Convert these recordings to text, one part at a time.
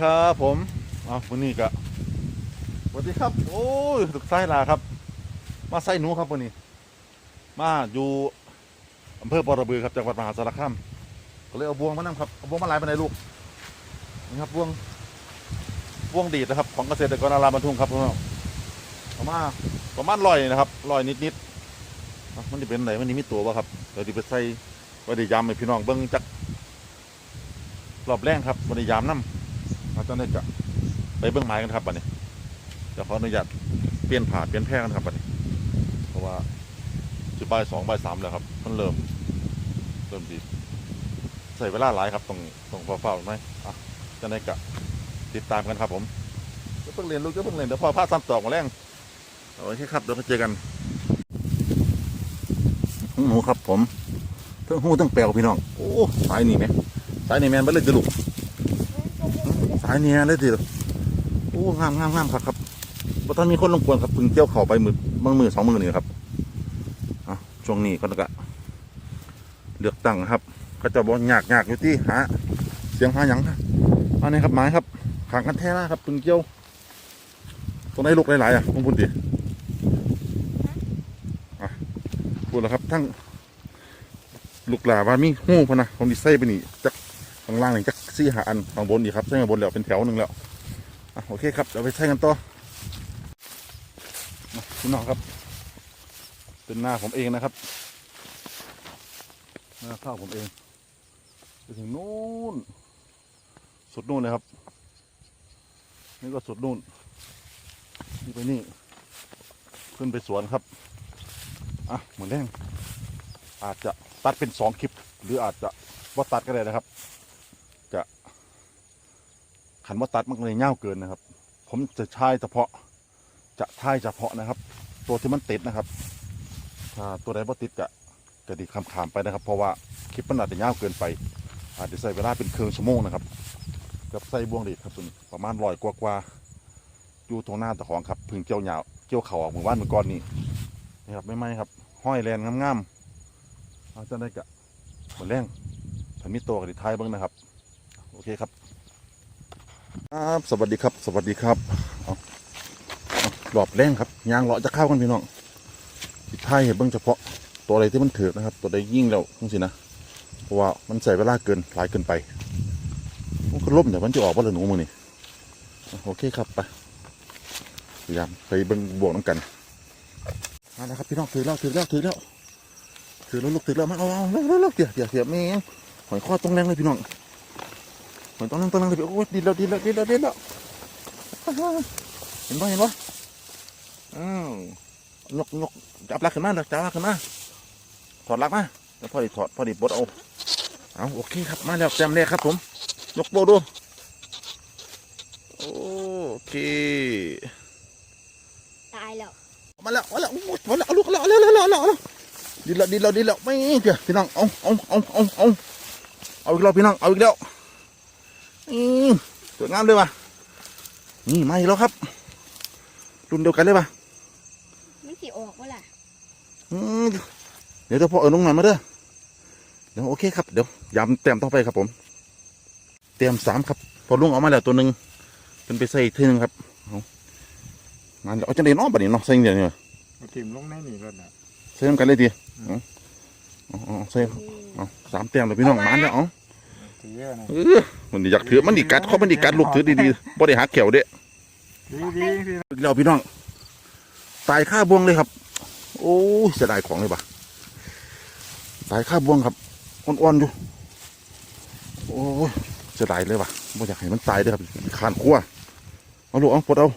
ครับผมอ้าววันนี้ก็สวัสดีครับ โอ้ยลูกไส้ลาครับ มาไส้หนูครับวันนี้ มาอยู่อำเภอปอระบือครับจังหวัดมหาสารคามก็เลยเอาบวงมานั่งครับเอาบวงมาลายมาในลูกนี่ครับบวงบวงดีดนะครับ ของเกษตรกรอาราบรรทุงครับพี่น้องเอามาประมาณลอยนะครับลอยนิดๆอะมันจะเป็นไหนมันนี่มีตัววะครับเดี๋ยวดิไปใส่ไวดียามให้พี่น้องเบิ้งจักรอบแรงครับไวดียามน้ำ เราจะได้จะไปเบื้องไม้กันครับบัดนี้จะขออนุญาตเปลี่ยนผ่าเปลี่ยนแพร่กันครับบัดนี้ เพราะว่าจุดบ่ายสองบ่ายสามแล้วครับมันเริ่มเริ่มดีใส่เวลาหลายครับต้องต้องเฝ้าๆไหมอะจะได้กะติดตามกันครับผมจะเพิ่งเรียนลูกจะเพิ่งเรียนเดี๋ยวพอพาซ้ำตอกมาแรงโอเคครับเดี๋ยวเจอกันหนูครับผมเทั้งหูเทั้งแปลวพี่น้องโอ้สายนี่ไหมสายนี่แมนไปเลยจะลูกายเนี้ยเลยทีเดียวโอ้งามงามงามครับครับว่าตอนมีคนรบกวนครับพึ่งเกี่ยวเข่าไปมือบางมือสองมือนี่ครับอะช่วงนี้ก็กะเลือกตั้งครับ ก็จะบอกยากยากอยู่ที่หาเสียงหาหยังนะอันนี้ครับไม้ครับขางกันแท้ละครับพึ่งเกี่ยวตรงไหนลูกหลายๆอะของคุณดิอะพูดแล้วครับทั้งลูกหลาว่ามีหู้พนะของดิไซไปนี่จักข้างล่างนี่จัก ซี่หาอันข้างบนดีครับใช่ข้างบนแล้วเป็นแถวหนึ่งแล้วอโอเคครับเดี๋ยวไปใช้กันต่อมาพี่น้องครับ เป็นหน้าผมเองนะครับ หน้าข้าวผมเองไปถึงนู้นสุดนู้นเลยครับนี่ก็สุดนู้นนี่ไปนี่ ขึ้นไปสวนครับ อะเหมือนแรงอาจจะตัดเป็นสองคลิป หรืออาจจะว่าตัดก็ได้นะครับ ขันว่าตัดมันก็เลยเง่าวเกินนะครับ ผมจะใช้เฉพาะจะใช้เฉพาะนะครับ ตัวที่มันติดนะครับ ถ้าตัวใดบ่ติดก็จะดีคำขามไปนะครับ เพราะว่าคลิปมันอาจจะเง่าวเกินไป อาจจะใส่เวลาเป็นเครื่องชั่วโมงนะครับกับใส่บ่วงดีดครับส่วนประมาณร้อยกว่ากว่าอยู่ตรงหน้าตะของครับพึ่งเกี่ยวหยาวเกี่ยวเข่าออกหมู่บ้านเมื่อก่อนนี้นี่ครับไม่ไหมครับ ห้อยแลนงามๆอาจจะได้กะหมือนแรงถ้ามีตัวกับท้ายบิ้งนะครับ โอเคครับ ครับสวัสดีครับ สวัสดีครับหลอบแรงครับยางเลาะจะเข้ากันพี่น้องสิดท้ายเห็นเบื้องเฉพาะตัวอะไรที่มันถือกนะครับ ตัวใดยิ่งแล้วทั้งสินะเพราะว่ามันใส่เวลาเกินหลายเกินไปมันก็ล่มเดี๋ยวมันจะออกว่าเลยหนูมือนี่โอเคครับไปพยายามไปเบิ้องบวกน้ำกันมาแล้วครับพี่น้องถือแล้วถือแล้วถือแล้วถือแล้วลูกถือแล้วมาเอาเอาเร็วเร็วเร็วเดี๋ยวเดี๋ยวเดี๋ยวแม่งหอยข้อตรงแรงเลยพี่น้อง มือนต้องนั่งต้องนั่งเลยโอ้ยดีแล้วดีแล้วดีแล้วดีแล้วเห็นป่ะเห็นป่ะอ้าวนกนกจับลักขึ้นมาจับลักขึ้นมาถอดลักมาแล้วพอดีถอดพอดีบดเอาเอาโอเคครับมาแล้วแจมแรกครับ ผม ยกโบดูโอเคตายแล้วมาแล้วมาแล้วโอ้ยมาแล้วเอาลูกเอาแล้วเอาแล้วเอาแล้วเอาแล้วดีแล้วดีแล้วดีแล้วไม่เดี๋ยวพี่น้องเอาเอาเอาเอาเอาเอาอีกแล้วพี่น้องเอาอีกแล้ว อืมสวยงามเลยว่ะนี่มาอีกแล้วครับ รุ่นเดียวกันเลยว่ะมันสิออกวะล่ะอืมเดี๋ยวเดี๋ยวพ่อเออน้องหน่อยมาเด้อเดี๋ยวโอเคครับเดี๋ยวยำเต็มต่อไปครับผม เต็มสามครับ พอลุงเอามาแล้วตัวหนึ่งเป็นไปใส่อีกทีหนึงครับเอางานเดี๋ยวเอาจะได้เน้องบัดนี้เนาะใส่เดี๋ยวนี้เอาทิมลงในนี่แล้วนะใส่น้ำกันเลยดีเอาเอาเอาใส่เอาสามเต็มเลยพี่น้องมาแล้วเอา ถือนะเออมันนี่อยากถือมันดีกัดเขามันดีกัดลูกถือดีๆบ่ได้หักแขวเด้ดีดีพี่อีกแล้วพี่น้อง ตายค่าบวงเลยครับ โอ้ยเสียดายของเลยปะตายค่าบวงครับอ่อนๆอยู่โอ้ยเสียดายเลยปะไม่อยากให้มันตายเลยครับขานขั้วเอาลูกเอาปลดเอา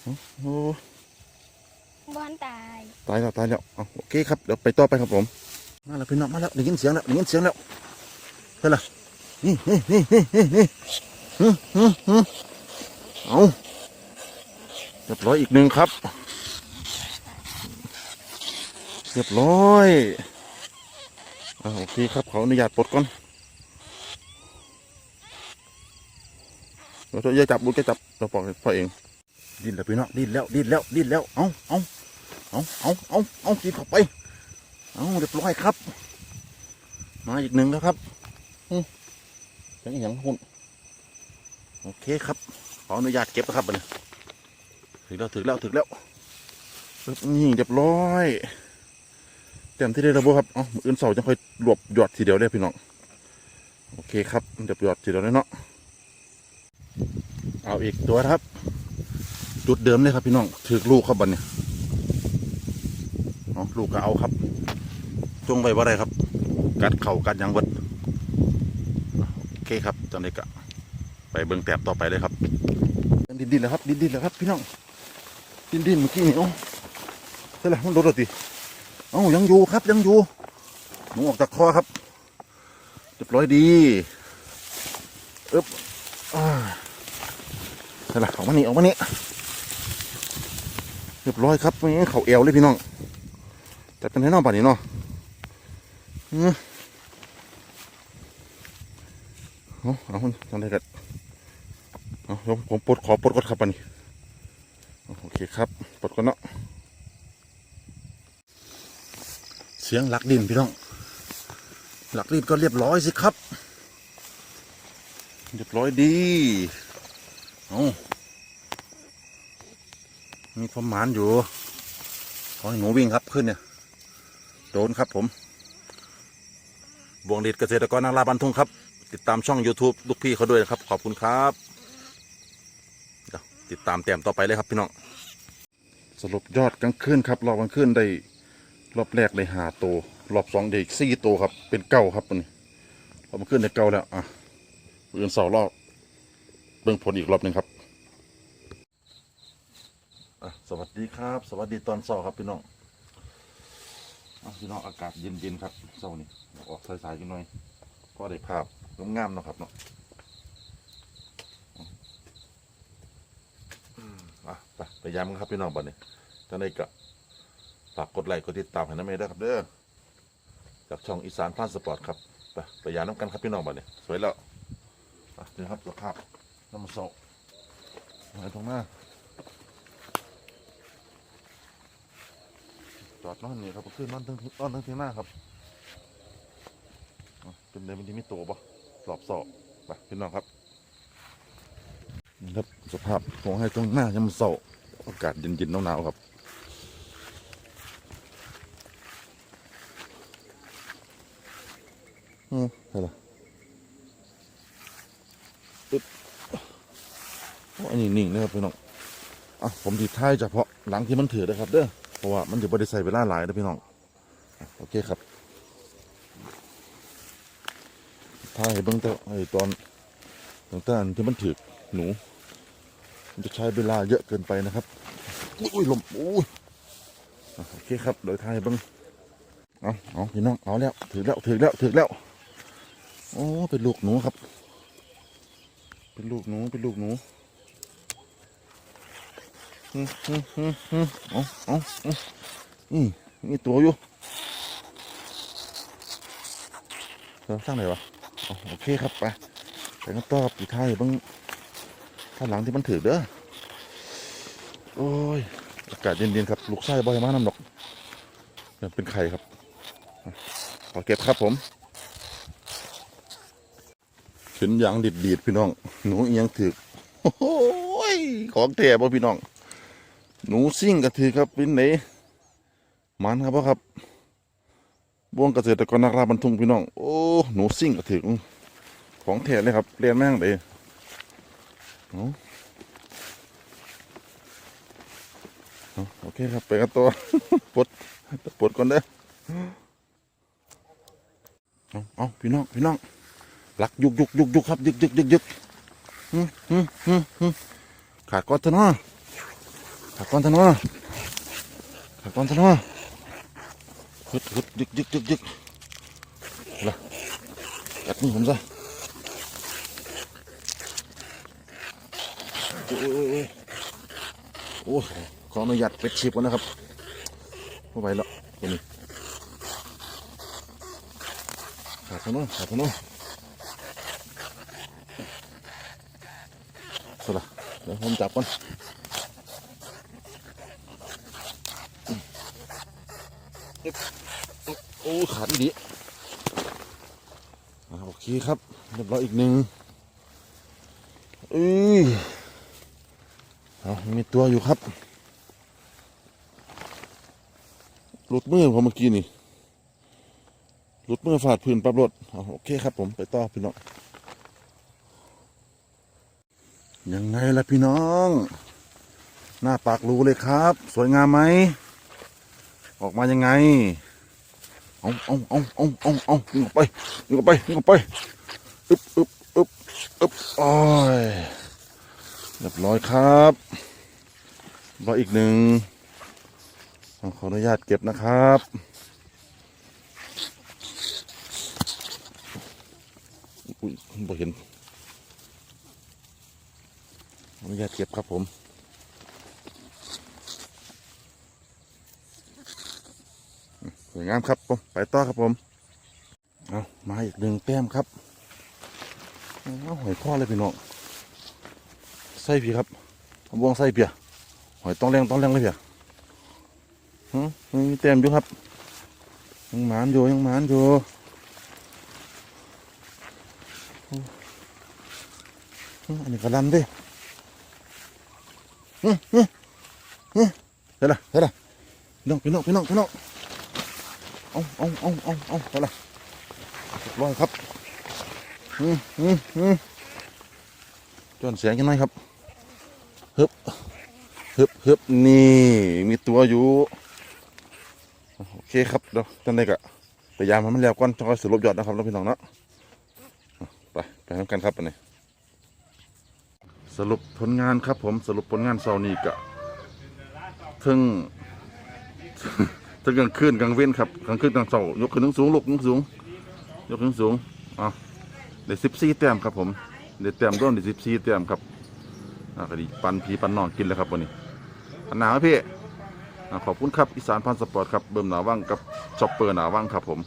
เอาโอ้ยบอนตายตายแล้วตายแล้วเอาโอเคครับเดี๋ยวไปต่อไปครับผมมาแล้วพี่น้องมาแล้วได้ยินเสียงแล้วได้ยินเสียงแล้ว เฮ้ยล่ะนี่นี่นี่นี่นี่นี่ฮึฮึฮึเอาเรียบร้อยอีกหนึ่งครับ เรียบร้อยอ่าโอเคครับขออนุญาตปลดก่อนเดี๋ยวอย่าจับบุญจะจับเราปล่อยปล่อยเอง ดิ้นแล้วพี่น้องดิ้นแล้วดิ้นแล้วดิ้นแล้วเอาเอาเอาเอาเอาเอากินเข้าไปเอาเรียบร้อยครับ มาอีกหนึ่งแล้วครับ อืมเป็นอย่างหุ่นโอเคครับขออนุญาตเก็บนะครับบันี้ถึงแล้วถึงแล้วถึงแล้วนี่เรียบร้อยเต็มที่ได้ระบบครับอ๋ออื่นเสาจะค่อยรวบหยอดทีเดียวเลยพี่น้องโอเคครับเรียบยอดทีเดียวเลยเนาะเอาอีกตัวครับ จุดเดิมเลยครับพี่น้องถือลูกครับบัดนี้เอาลูกก็เอาครับจงไว้ว่าไรครับ กัดเข่ากัดยังเบิด ตอนนี้ก็ไปเบิ่งแตบต่อไปเลยครับ ดินดินแล้วครับ ดินดินแล้วครับ พี่น้อง ดินดินเมื่อกี้นี่โอ้ใช่แล้วมันโดดติเอ้ายังอยู่ครับยังอยู่หนูออกจากคอครับเรียบร้อยดีอึ๊บอ่าใช่แล้วออกมานี่ออกมานี่เรียบร้อยครับไม่งั้นเขาเอวเลยพี่น้องจัดเป็นให้น้องป่านนี้เนาะ อืม เอาเอาทำได้กันเอาผมปลดขอปลดก่อนครับอันนี้โอเคครับปลดก่อนเนาะเสียงหลักดินพี่น้องหลักดินก็เรียบร้อยสิครับ เรียบร้อยดีเอามีความหมานอยู่ ขอให้หนูวิ่งครับขึ้นเนี่ย โดนครับผม บวงเดชเกษตรกรนาราบันทุงครับ ติดตามช่อง YouTube ลูกพี่เขาด้วยนะครับ ขอบคุณครับติดตามแต้มต่อไปเลยครับพี่น้องสรุปยอดกลางคืนครับรอบกลางคืนได้รอบแรกได้หาโตวรอบสองได้อีกสี่โตวครับ เป็นเก้าครับมันนี้รอบกลางคืนได้เก้าแล้วอะเอื่นเสารอบเบิ่งผลอีกรอบหนึ่งครับสวัสดีครับ สวัสดีตอนเช้าครับพี่น้องพี่น้องอากาศเย็นๆครับเช้านี้ออกสายๆกันหน่อยก็ได้ภาพ งามเนาะครับเนาะอะไปไปย้ำกันครับพี่น้องบัดนี้ท่านใดก็ฝากกดไลค์กดติดตามให้น้ำเมย์ด้วยครับเด้อจากช่องอีสานพลาสปอร์ตครับไปไปย้ำน้ำกันครับพี่น้องบัดนี้สวยแล้วอะนี่ครับสภาพน้ำมันโซกมาตรงหน้าจอดนอนนี่ครับขึ้นนอนทั้งนอนทั้งทียงหน้าครับ เป็นเดินเป็นที่มีตัวปะ หลอบสอบไปพี่น้องครับนี่ครับสภาพของให้ตรงหน้ายังมันเศร้าอากาศเย็นๆหนาวๆครับอืมใช่ละปึ๊บอันนี้นิ่งเลยครับพี่น้องอะผมติดท้ายเฉพาะหลังที่มันถือนะครับเด้อเพราะว่ามันจะบริใส่เวลาหลายนะพี่น้อง โอเคครับ ถ้าให้เบื้องต้นไอ้ตอนตั้งแต่ที่มันถือหนู มันจะใช้เวลาเยอะเกินไปนะครับอุ้ยลมอุ้ยโอเคครับโดยทายเบิ้งเอาเอาพี่น้องเอาแล้วถือแล้วถือแล้วถือแล้วโอ้เป็นลูกหนูครับ เป็นลูกหนูเป็นลูกหนูอืมอืมอืมอืมเอาเอาเอานี่มีตัวอยู่เราสร้างไหนวะ โอเคครับไปไปกันต่อปีท้ายเบิ้งท่านหลังที่มันถือเด้อโอ้ยอากาศเย็นๆครับลูกไส้บ่อยมากน้ำดอกเป็นไข่ครับขอเก็บครับผมเห็นยางดิดดีดๆพี่น้อง หนูเอียงถือโอ้ยของแท้บ่พี่น้อง หนูซิ่งกระถือครับเป็นไหนมันครับพ่อครับ บ่วงเกษตรกรนักล่าบรรทุงพี่น้อง โอ้ หนูซิ่งกระถือของแท้เลยครับเรียนแม่งเลยโอเคครับ ไปกันตัวปลดปลดก่อนเด้อเอาเอาพี่น้อง พี่น้องหลักยุกยุกยุกยุกครับยึกยึกยึกยึกขาดก้อนเถอะเนาะขาก้อนทะนอขาก้อนทะนอ ฮึดฮึดยึกยึกยึกยึกละกัดมือผมซะโอ้ยโอ้ยโอ้ยโอ้ยขออนุญาตเป็ดชิบก่อนนะครับไม่ไหวแล้วตัวนี้ขาดทะนขาดทะนอสละเดี๋ยวผมจับก่อน โอ้ขาดีดีโอเคครับเรียบร้อยอีกหนึ่งอือเอามีตัวอยู่ครับหลุดมือผมเมื่อกี้นี่หลุดมือฝาดพื้นปรับรถเอาโอเคครับผมไปต่อพี่น้องยังไงล่ะพี่น้อง หน้าปากรูเลยครับ สวยงามไหม ออกมายังไงเอาเอาเอาเอาเอาเอายิงออกไปยิงออกไปยิงออกไปอึบอึบอึบอึบโอ้ยเรียบร้อยครับรออีกหนึ่งขออนุญาตเก็บนะครับอุ้ยบ่เห็นอนุญาตเก็บครับผม วยงามครับผมไปต่อครับผมเอามาอีกหนึ่งแต้มครับเอาหอยพ่อเลยพี่น้องใส่พี่ครับเอาบวงใส่เปียหอยต้องแรงต้องแรงเลยเปียฮะมีแต้มอยู่ครับยังหมานอยู่ยังหมานอยู่อันนี้กระลำดิอืมอืมอืมเฮ้ยล่ะเฮ้ยล่ะพี่น้องพี่น้องพี่น้องพี่น้องเอาเอาเอาเอาเอาไปละเรียบร้อยครับอืมอืมอืมจนเสียงกันหน่อยครับฮึบฮึบฮึบนี่มีตัวอยู่โอเคครับเดี๋ยวตอนนี้ก็พยายามให้มันแล้วก่อนจะค่อยสรุปยอดนะครับแล้วพี่น้องเนาะไปไปทำกันครับอันนี้สรุปผลงานครับผมสรุปผลงานเสาร์นี้กะทึ่ง ถ้ากลางคืนกลางเว้นครับกลางคืนกลางเสายกขึ้นสูงลูกสูง ยกขึ้นสูงอะเดี๋ยวสิบสี่แต้มครับผมเดี๋ยวแต้มร่วมเดี๋ยวสิบสี่แต้มครับอะก็ดีปันผีปันนองกินแล้วครับวันนี้ปันหนาวไหมพี่อะขอบคุณครับอีสานพันสปอร์ตครับเบิ่มหนาว่างกับช็อปเปอร์หนาว่างครับผม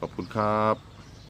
ขอบคุณครับ